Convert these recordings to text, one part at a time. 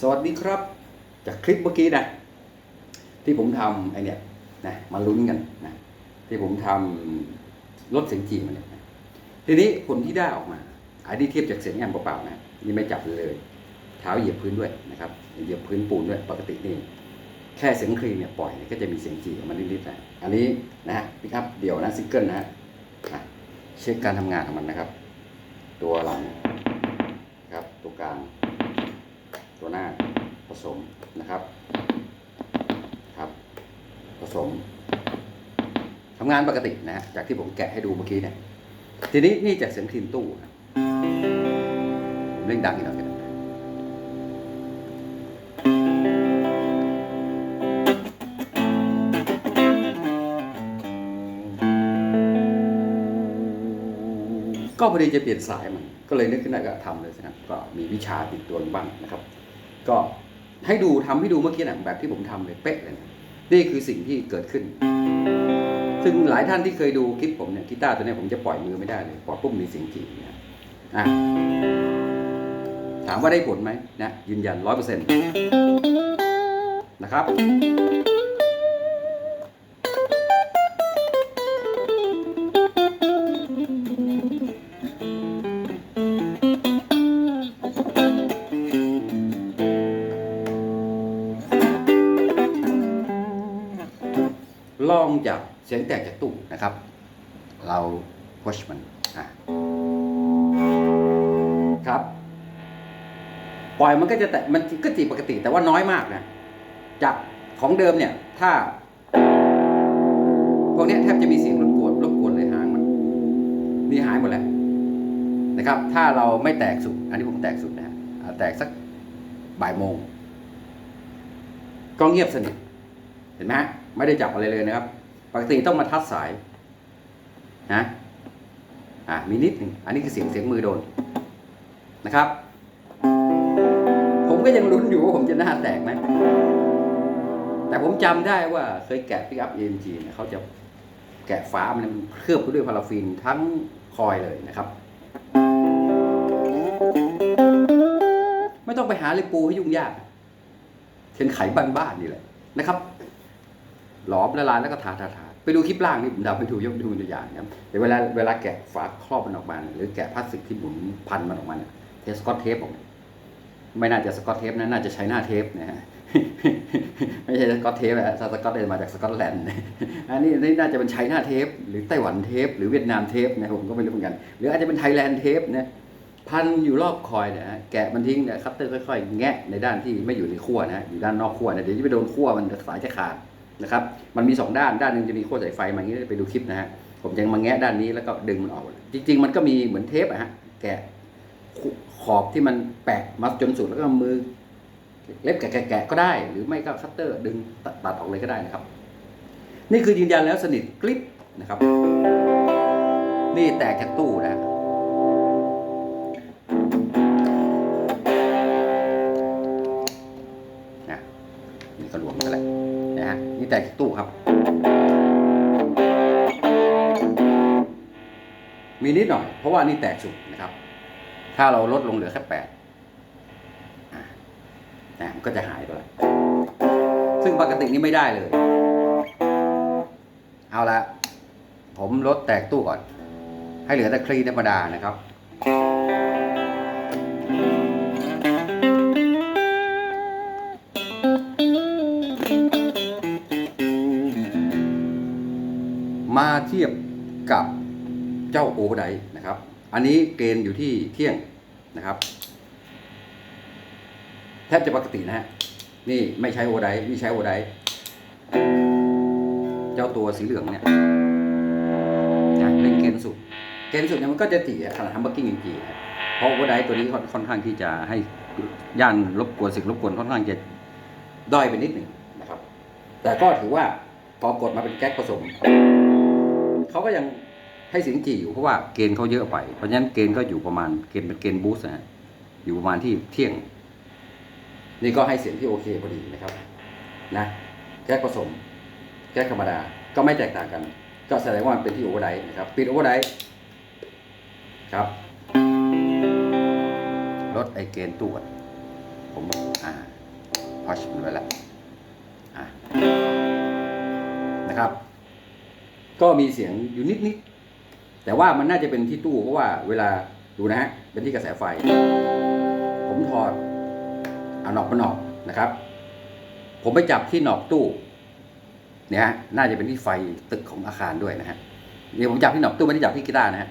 สวัสดีครับ จากคลิปเมื่อกี้นะ ที่ผมทำไอเนี่ยนะมาลุ้นกันนะที่ผมทำลดเสียงจีมันเนี่ยนะทีนี้ผลที่ได้ออกมาอันนี้เทียบจากเสียงแอมเปล่าๆนะนี่ไม่จับเลย เท้าเหยียบพื้นด้วยนะครับเหยียบพื้นปูนด้วยปกตินี่แค่เสียงคลีนเนี่ยปล่อยก็จะมีเสียงจีออกมานิดๆนะอันนี้นะฮะพี่ครับเดี่ยวนะซิงเกิลนะฮะเช็คการทำงานของมันนะครับ ตัวหลังครับตัวกลาง ตัวหน้าผสมนะครับครับ ผสมทำงานปกตินะฮะจากที่ผมแกะให้ดูเมื่อกี้เนี่ยทีนี้นี่จากเสียงคลีนตู้นะผมเล่นดังอีกหน่อยกันก็พอดีจะเปลี่ยนสายมัน ก็เลยนึกขึ้นได้ก็ทำเลยนะครับ ก็มีวิชาติดตัวบ้างนะครับ ก็ให้ดูทำให้ดูเมื่อกี้นะแบบที่ผมทำเลยเป๊ะเลยนะนี่คือสิ่งที่เกิดขึ้น ซึ่งหลายท่านที่เคยดูคลิปผมเนี่ยกีตาร์ตัวนี้ผมจะปล่อยมือไม่ได้เลยปล่อยปุ๊บมีเสียงจีเนี่ยอะถามว่าได้ผลไหมนะยืนยันร้อยเปอร์เซ็นต์นะครับ ลองจากเสียงแตกจากตู้นะครับ เราพุชมันครับ ปล่อยมันก็จะแตะมันก็ตีปกติแต่ว่าน้อยมากนะ จากของเดิมเนี่ย ถ้า พวกนี้แทบจะมีเสียงรบกวนรบกวนเลยหางมันนี่หายหมดแล้วนะครับ ถ้าเราไม่แตกสุด อันนี้ผมแตกสุดนะฮะแตกสักบ่ายโมง ก็เงียบสนิท เห็นไหมไม่ได้จับอะไรเลยนะครับ ปกติต้องมาทัดสายนะอ่ามีนิดหนึ่งอันนี้คือเสียงเสียงมือโดนนะครับ ผมก็ยังลุ้นอยู่ว่าผมจะหน้าแตกไหมแต่ผมจำได้ว่าเคยแกะพิกอัพเอ็นจีเขาจะแกะฝามันมันเคลือบไปด้วยพาราฟินทั้งคอยเลยนะครับไม่ต้องไปหาเลยปูให้ยุ่งยากเข็นไขบ้านๆนี่แหละนะครับ หลอมละลายแล้วก็ทาทาทาไปดูคลิปล่างนี่ผมดาวไปดูยกดูตัวอย่างนะครับเดี๋ยวเวลาเวลาแกะฝาครอบมันออกมาหรือแกะพลาสติกที่หมุนพันมันออกมาเนี่ยเทสกอตเทปออกมไม่น่าจะสกอตเทปนะน่าจะใช้หน้าเทปนะฮะไม่ใช่สกอตเทปอะสกอตเทปมาจากสกอตแลนด์อันนี้นี่น่าจะเป็นใช้หน้าเทป หรือไต้หวันเทป หรือเวียดนามเทปนะผมก็ไม่รู้เหมือนกัน หรืออาจจะเป็นไทยแลนด์เทปนะพันอยู่รอบคอยนี่ยฮะแกะมันทิ้งเนี่ยคัตเตอร์ค่อยๆ แงะในด้านที่ไม่อยู่ในขั้วนะฮะอยู่ด้านนอกขั้วนะเดี๋ยวจะไปโดนขั้วมันสายจะขาด นะครับ มันมีสองด้าน ด้านหนึ่งจะมีขั้วสายไฟมาอย่างนี้ไปดูคลิปนะฮะ ผมจะมาแงะด้านนี้แล้วก็ดึงมันออก จริง ๆ มันก็มีเหมือนเทปอะฮะ แกะขอบที่มันแปะมาจนสุดแล้วก็มือ เล็บแกะๆๆก็ได้ หรือไม่ก็คัตเตอร์ดึงตัดตัดออกเลยก็ได้นะครับ นี่คือยืนยันแล้วสนิทกริปนะครับ นี่แตกจากตู้นะนะนี่ก็รวมกันแหละ นะฮะนี่แตกจากตู้ครับ มีนิดหน่อย เพราะว่านี่แตกสุดนะครับ ถ้าเราลดลงเหลือแค่แปดอะนะมันก็จะหายไปเลยซึ่งปกตินี่ไม่ได้เลย เอาละผมลดแตกตู้ก่อน ให้เหลือแต่คลีนธรรมดานะครับ มาเทียบกับเจ้าโอไดนะครับ อันนี้เกณฑ์อยู่ที่เที่ยงนะครับแทบจะปกตินะฮะนี่ไม่ใช้โอไดนี่ใช้โอไดเจ้าตัวสีเหลืองเนี่ยนะเล่นเกณฑ์สุดเกณฑ์สุดเนี่ยมันก็จะตีขนาดทำบักกิ้งจริงๆเพราะโอไดตัวนี้ค่อนค่อนข้างที่จะให้ย่านรบกวนสิ่งรบกวนค่อนข้างจะด้อยไปนิดหนึ่งนะครับ แต่ก็ถือว่าพอกดมาเป็นแก๊กผสม เขาก็ยังให้เสียงจีอยู่เพราะว่าเกณฑ์เขาเยอะไป เพราะฉะนั้นเกณฑ์ก็อยู่ประมาณเกณฑ์เป็นเกณฑ์บูสต์นะอยู่ประมาณที่เที่ยง นี่ก็ให้เสียงที่โอเคพอดีนะครับ นะแก๊กผสมแก๊กธรรมดาก็ไม่แตกต่างกัน ก็แสดงว่ามันเป็นที่โอเวอร์ไดร์นะครับปิดโอเวอร์ไดร์ครับลดไอเกณฑ์ตู้ก่อนผมอ่าพอชมันไว้แล้วอะนะครับ ก็มีเสียงอยู่นิดนิดๆแต่ว่ามันน่าจะเป็นที่ตู้เพราะว่าเวลาดูนะฮะเป็นที่กระแสไฟ ผมถอดเอาหนอกมาหนอกนะครับ ผมไปจับที่หนอกตู้เนี่ยฮะน่าจะเป็นที่ไฟตึกของอาคารด้วยนะฮะเนี่ยผมจับที่หนอกตู้ไม่ได้จับที่กีตาร์นะฮะ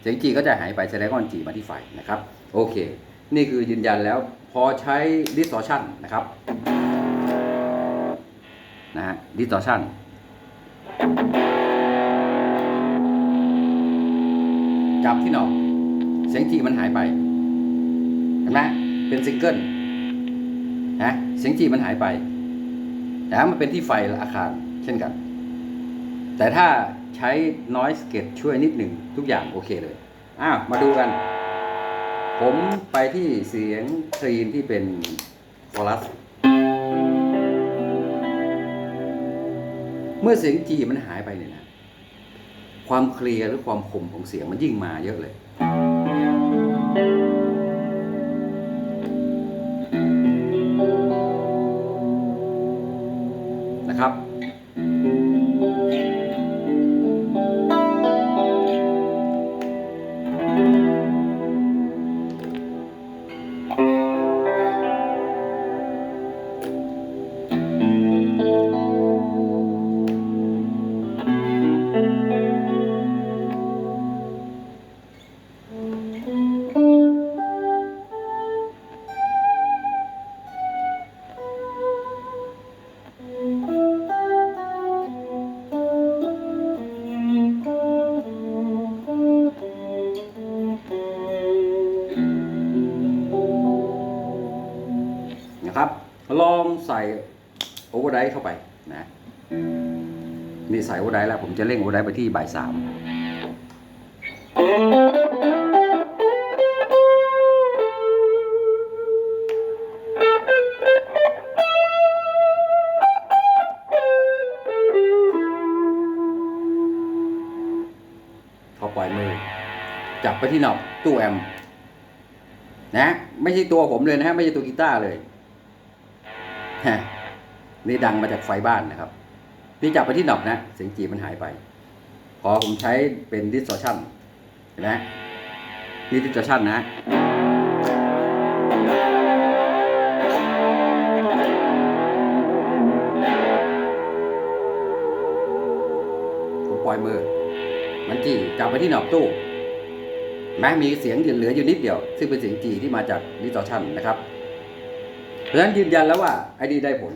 เสียงจีก็จะหายไปแสดงว่าจีมาที่ไฟนะครับ โอเค นี่คือยืนยันแล้วพอใช้ distortion นะครับนะฮะ distortion จับที่หนอกเสียงจีมันหายไปเห็นไหมเป็นซิงเกิลนะเสียงจีมันหายไปแต่มันเป็นที่ไฟและอาคารเช่นกัน แต่ถ้าใช้ noise gate ช่วยนิดหนึ่งทุกอย่างโอเคเลยอ้าวมาดูกัน ผมไปที่เสียงคลีนที่เป็นฟอรัสเมื่อเสียงจีมันหายไปเนี่ยนะ ความเคลียร์หรือความคมของเสียงมันยิ่งมาเยอะเลยนะครับ นะครับ ลองใส่โอเวอร์ไดเข้าไปนะนี่ใส่โอเวอร์ไดแล้วผมจะเร่งโอเวอร์ไดไปที่บ่ายสามพอปล่อยมือ จับไปที่หนอบตู้แอมนะ ไม่ใช่ตัวผมเลยนะฮะ ไม่ใช่ตัวกีตาร์เลย นี่ดังมาจากไฟบ้านนะครับนี่จับไปที่หนอบนะ เสียงจีมันหายไป พอผมใช้เป็น distortion เห็นไหมนี่ distortion นะผมปล่อยมือ มันจีจับไปที่หนอบตู้แม้มีเสียงเหลืออยู่นิดเดียว ซึ่งเป็นเสียงจีที่มาจาก distortion นะครับ เพราะฉะนั้นยืนยันแล้วว่าไอ้นี่ได้ผล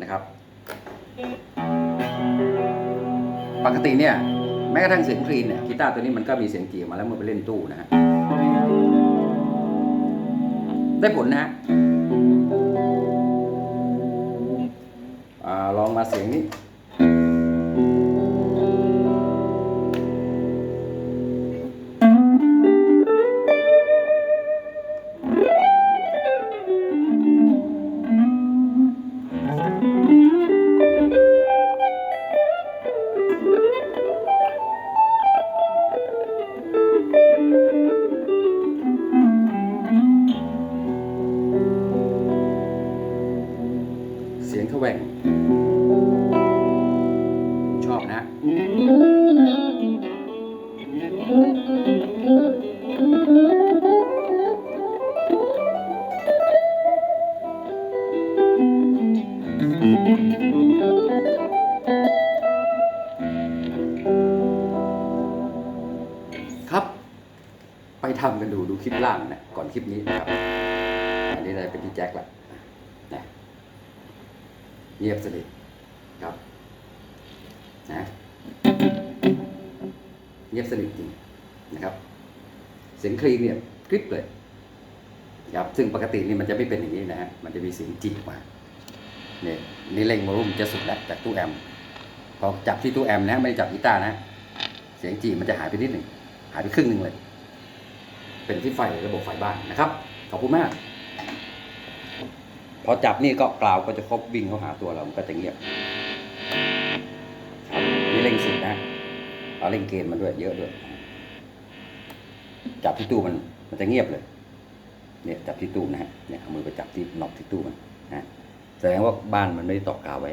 นะครับ ปกติเนี่ยแม้กระทั่งเสียงคลีนเนี่ยกีตาร์ตัวนี้มันก็มีเสียงเกี่ยวมาแล้วเมื่อไปเล่นตู้นะฮะได้ผลนะฮะลองมาเสียงนี้ เสียงทแหว่งชอบนะ ไปทำกันดูดูคลิปล่างนะก่อนคลิปนี้นะครับอันนี้ได้เป็นที่แจ็คละนะเงียบสนิทครับนะเงียบสนิทจริงนะครับ เสียงคลีนเนี่ยคลิปเลยครับซึ่งปกตินี่มันจะไม่เป็นอย่างนี้นะฮะมันจะมีเสียงจีบมาเนี่ยนี่เร่งวอลุ่มจะสุดแล้วจากตู้แอมป์พอจับที่ตู้แอมป์นะไม่ได้จับกีตาร์นะ เสียงจีบมันจะหายไปนิดหนึ่งหายไปครึ่งหนึ่งเลย เป็นที่ไฟระบบไฟบ้านนะครับ ขอบคุณมาก พอจับนี่ก็กล่าวก็จะครบวิ่งเข้าหาตัวเรามันก็จะเงียบครับนี่เร่งสุดนะเอาเร่งเกณฑ์มันด้วยเยอะด้วยจับที่ตู้มันมันจะเงียบเลย เนี่ยจับที่ตู้นะฮะเนี่ยเอามือไปจับที่น็อตที่ตู้มันนะฮะแสดงว่าบ้านมันไม่ได้ตอกกาวไว้